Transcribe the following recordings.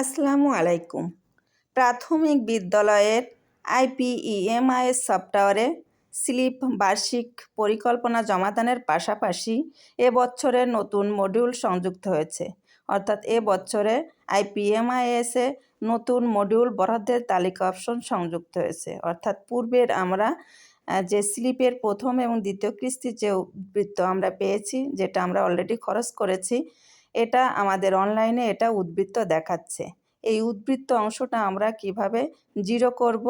আসসালামু আলাইকুম। প্রাথমিক বিদ্যালয়ের আইপিইএমআইএস সফটওয়্যারে স্লিপ বার্ষিক পরিকল্পনা জমাদানের পাশাপাশি এ বছরের নতুন মডিউল সংযুক্ত হয়েছে। অর্থাৎ এ বছরে আইপিএমআইএসে নতুন মডিউল বরাদ্দের তালিকা অপশন সংযুক্ত হয়েছে। অর্থাৎ পূর্বের আমরা যে স্লিপের প্রথম এবং দ্বিতীয় কিস্তির যে উদ্বৃত্ত আমরা পেয়েছি, যেটা আমরা অলরেডি খরচ করেছি এটা আমাদের অনলাইনে এটা উদ্বৃত্ত দেখাচ্ছে। এই উদ্বৃত্ত অংশটা আমরা কীভাবে জিরো করব?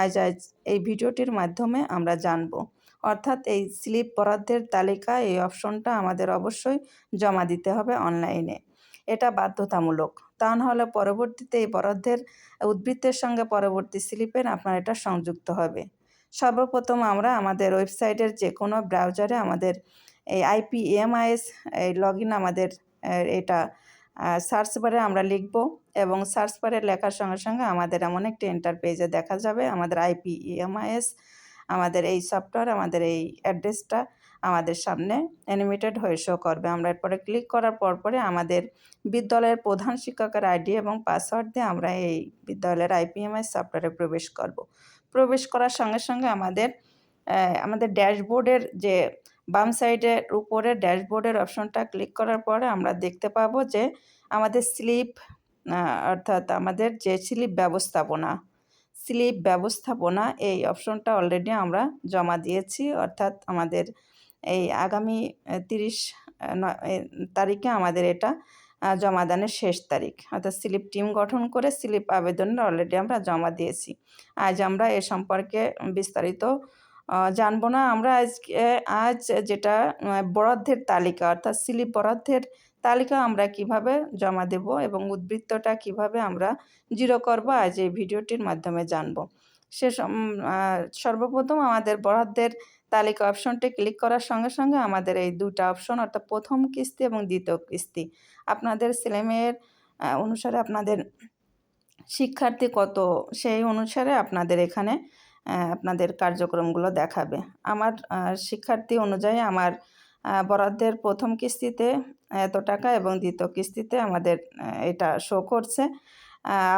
আজ আজ এই ভিডিওটির মাধ্যমে আমরা জানব। অর্থাৎ এই স্লিপ বরাদ্দের তালিকা, এই অপশনটা আমাদের অবশ্যই জমা দিতে হবে অনলাইনে এটা বাধ্যতামূলক। তা নাহলে পরবর্তীতে এই বরাদ্দের, উদ্বৃত্তের সঙ্গে পরবর্তী স্লিপের আপনার এটা সংযুক্ত হবে। সর্বপ্রথম আমরা আমাদের ওয়েবসাইটের যে কোনো ব্রাউজারে আমাদের এই আইপিএমআইএস এই লগ আমাদের এটা সার্চ বারে আমরা লিখব এবং সার্চ বারে লেখার সঙ্গে সঙ্গে আমাদের এমন একটি এন্টার পেজে দেখা যাবে। আমাদের আইপি আইপিএমআইএস আমাদের এই সফটওয়্যার আমাদের এই অ্যাড্রেসটা আমাদের সামনে অ্যানিমেটেড হয়ে শো করবে। আমরা এরপরে ক্লিক করার পর পরে আমাদের বিদ্যালয়ের প্রধান শিক্ষকের আইডি এবং পাসওয়ার্ড দিয়ে আমরা এই বিদ্যালয়ের আইপিএমআইএস সফটওয়্যারে প্রবেশ করব। প্রবেশ করার সঙ্গে সঙ্গে আমাদের আমাদের ড্যাশবোর্ডের যে বাম সাইডের উপরে ড্যাশবোর্ডের অপশনটা ক্লিক করার পরে আমরা দেখতে পাবো যে আমাদের স্লিপ অর্থাৎ আমাদের যে স্লিপ ব্যবস্থাপনা স্লিপ ব্যবস্থাপনা এই অপশনটা অলরেডি আমরা জমা দিয়েছি। অর্থাৎ আমাদের এই আগামী তিরিশ তারিখে আমাদের এটা আহ, জমাদানের শেষ তারিখ। অর্থাৎ স্লিপ টিম গঠন করে স্লিপ আবেদনটা অলরেডি আমরা জমা দিয়েছি। আজ আমরা এ সম্পর্কে বিস্তারিত জানব না। আমরা আজকে, আজ যেটা বরাদ্দের তালিকা, অর্থাৎ স্লিপ বরাদ্দের তালিকা আমরা কীভাবে জমা দেব এবং উদ্বৃত্তটা কীভাবে আমরা জিরো করব, আজ এই ভিডিওটির মাধ্যমে জানব। সে সর্বপ্রথম আমাদের বরাদ্দের তালিকা অপশনটি ক্লিক করার সঙ্গে সঙ্গে আমাদের এই দুটা অপশন অর্থাৎ প্রথম কিস্তি এবং দ্বিতীয় কিস্তি। আপনাদের ছেলেমেয়ের অনুসারে আপনাদের শিক্ষার্থী কত, সেই অনুসারে আপনাদের এখানে আপনাদের কার্যক্রমগুলো দেখাবে। আমার শিক্ষার্থী অনুযায়ী আমার বরাদ্দের প্রথম কিস্তিতে এত টাকা এবং দ্বিতীয় কিস্তিতে আমাদের এটা শো করছে।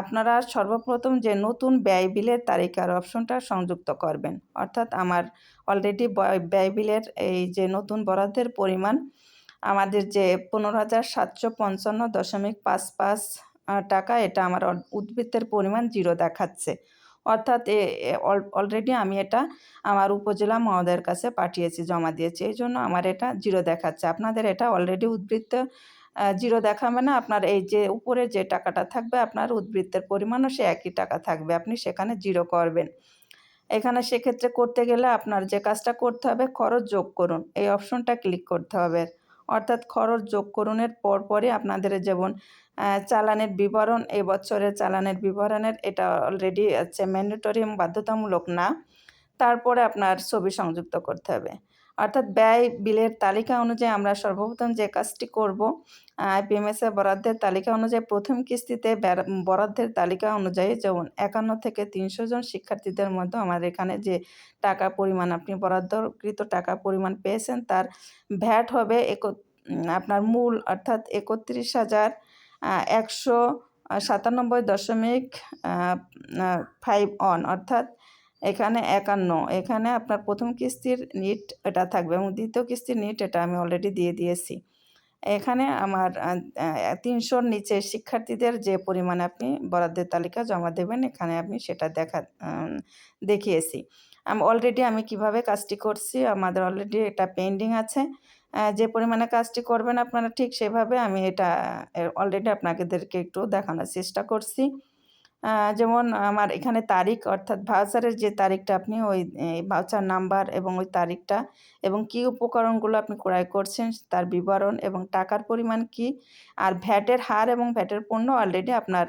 আপনারা সর্বপ্রথম যে নতুন ব্যয় বিলের তালিকার অপশনটা সংযুক্ত করবেন। অর্থাৎ আমার অলরেডি ব্যয় বিলের এই যে নতুন বরাদ্দের পরিমাণ, আমাদের যে পনেরো হাজার সাতশো পঞ্চান্ন দশমিক পাঁচ পাঁচ টাকা, এটা আমার উদ্বৃত্তের পরিমাণ জিরো দেখাচ্ছে। অর্থাৎ অলরেডি আমি এটা আমার উপজেলা মহোদয়ের কাছে পাঠিয়েছি, জমা দিয়েছি। এই জন্য আমার এটা জিরো দেখাচ্ছে। আপনাদের এটা অলরেডি উদ্বৃত্ত জিরো দেখাবে না। আপনার এই যে উপরে যে টাকাটা থাকবে, আপনার উদ্বৃত্তের পরিমাণও সে একই টাকা থাকবে। আপনি সেখানে জিরো করবেন। এখানে সেক্ষেত্রে করতে গেলে আপনার যে কাজটা করতে হবে, খরচ যোগ করুন। এই অপশনটা ক্লিক করতে হবে। অর্থাৎ খরচ যোগ করুনের পরপরই আপনাদের যেমন চালানের বিবরণ এ বছরের চালানের বিবরণের এটা অলরেডি হচ্ছে ম্যান্ডেটরি বাধ্যতামূলক না। তারপরে আপনার ছবি সংযুক্ত করতে হবে। অর্থাৎ ব্যয় বিলের তালিকা অনুযায়ী আমরা সর্বপ্রথম যে কাজটি করব আইপিএমএস এর বরাদ্দের তালিকা অনুযায়ী প্রথম কিস্তিতে বরাদ্দের তালিকা অনুযায়ী যেমন একান্ন থেকে তিনশো জন শিক্ষার্থীদের মধ্যে আমার এখানে যে টাকা পরিমাণ আপনি বরাদ্দকৃত টাকা পরিমাণ পেয়েছেন তার ভ্যাট হবে এক আপনার মূল অর্থাৎ একত্রিশ হাজার একশো সাতানব্বই দশমিক ফাইভ অন অর্থাৎ এখানে একান্ন। এখানে আপনার প্রথম কিস্তির নিট এটা থাকবে এবং দ্বিতীয় কিস্তির নিট এটা আমি অলরেডি দিয়ে দিয়েছি। এখানে আমার তিনশোর নিচে শিক্ষার্থীদের যে পরিমাণে আপনি বরাদ্দের তালিকা জমা দেবেন, এখানে আমি সেটা দেখা দেখিয়েছি। আমি অলরেডি আমি কীভাবে কাজটি করছি, আমাদের অলরেডি এটা পেন্ডিং আছে। যে পরিমাণে কাজটি করবেন আপনারা ঠিক সেভাবে আমি এটা অলরেডি আপনাদেরকে একটু দেখানোর চেষ্টা করছি। যেমন আমার এখানে তারিখ, অর্থাৎ ভাউচারের যে তারিখটা আপনি ওই ভাউচার নাম্বার এবং ওই তারিখটা এবং কী উপকরণগুলো আপনি ক্রয় করছেন তার বিবরণ এবং টাকার পরিমাণ কি আর ভ্যাটের হার এবং ভ্যাটের পণ্য অলরেডি আপনার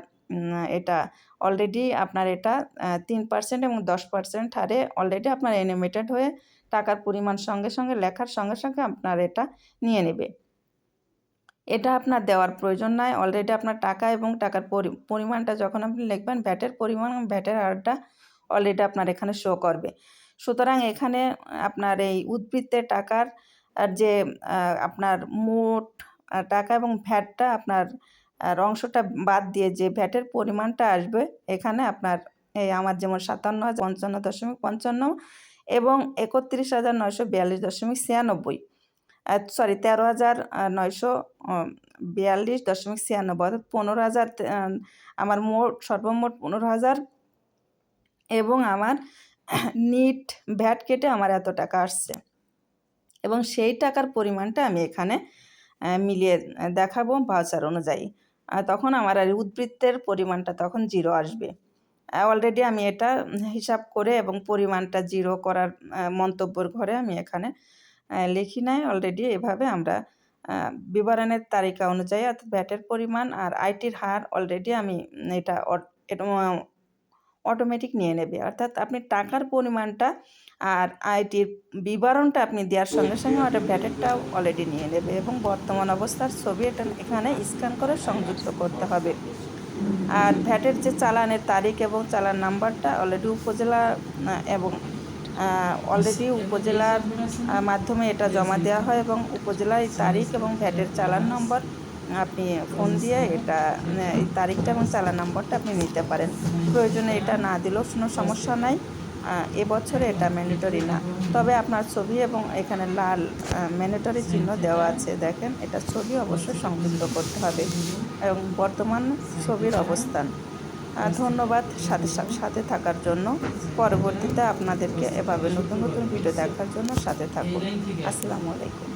এটা অলরেডি আপনার এটা তিন পার্সেন্ট এবং দশ পার্সেন্ট হারে অলরেডি আপনার এনিমেটেড হয়ে টাকার পরিমাণ সঙ্গে সঙ্গে লেখার সঙ্গে সঙ্গে আপনার এটা নিয়ে নেবে। এটা আপনার দেওয়ার প্রয়োজন নাই অলরেডি আপনার টাকা এবং টাকার পরিমাণটা যখন আপনি লিখবেন ভ্যাটের পরিমাণ ভ্যাটের হারটা অলরেডি আপনার এখানে শো করবে। সুতরাং এখানে আপনার এই উদ্বৃত্তের টাকার আর যে আপনার মোট টাকা এবং ভ্যাটটা আপনার অংশটা বাদ দিয়ে যে ভ্যাটের পরিমাণটা আসবে, এখানে আপনার এই আমার যেমন সাতান্ন হাজার পঞ্চান্ন দশমিক পঞ্চান্ন এবং একত্রিশ হাজার নয়শো বিয়াল্লিশ দশমিক ছিয়ানব্বই। সরি তেরো হাজার নয়শো বিয়াল্লিশ দশমিক ছিয়ানব্বই, অর্থাৎ পনেরো হাজার আমার মোট, সর্বমোট পনেরো হাজার এবং আমার নিট ভ্যাট কেটে আমার এত টাকা আসছে। এবং সেই টাকার পরিমাণটা আমি এখানে মিলিয়ে দেখাবো ভাউচার অনুযায়ী। তখন আমার আর উদ্বৃত্তের পরিমাণটা তখন জিরো আসবে। অলরেডি আমি এটা হিসাব করে এবং পরিমাণটা জিরো করার মন্তব্যর ঘরে আমি এখানে লিখি নাই। অলরেডি এভাবে আমরা বিবরণের তালিকা অনুযায়ী অর্থাৎ ভ্যাটের পরিমাণ আর আইটির হার অলরেডি আমি এটা অটোমেটিক নিয়ে নেবে। অর্থাৎ আপনি টাকার পরিমাণটা আর আইটির বিবরণটা আপনি দেওয়ার সঙ্গে সঙ্গে ওটা ভ্যাটেরটাও অলরেডি নিয়ে নেবে এবং বর্তমান অবস্থার ছবি এটা এখানে স্ক্যান করে সংযুক্ত করতে হবে। আর ভ্যাটের যে চালানের তারিখ এবং চালান নাম্বারটা অলরেডি উপজেলা এবং অলরেডি উপজেলার মাধ্যমে এটা জমা দেওয়া হয় এবং উপজেলায় তারিখ এবং ভ্যাটের চালান নম্বর আপনি ফোন দিয়ে এটা এই তারিখটা এবং চালান নম্বরটা আপনি নিতে পারেন। প্রয়োজনে এটা না দিলেও কোনো সমস্যা নাই। এবছরে এটা ম্যান্ডেটরি না। তবে আপনার ছবি এবং এখানে লাল ম্যান্ডেটরি চিহ্ন দেওয়া আছে। দেখেন, এটা ছবি অবশ্যই সংযুক্ত করতে হবে। এবং বর্তমান ছবির অবস্থান। ধন্যবাদ সাথে সাথে থাকার জন্য পরবর্তীতে আপনাদেরকে এভাবে নতুন নতুন ভিডিও দেখার জন্য সাথে থাকুন আসসালামু আলাইকুম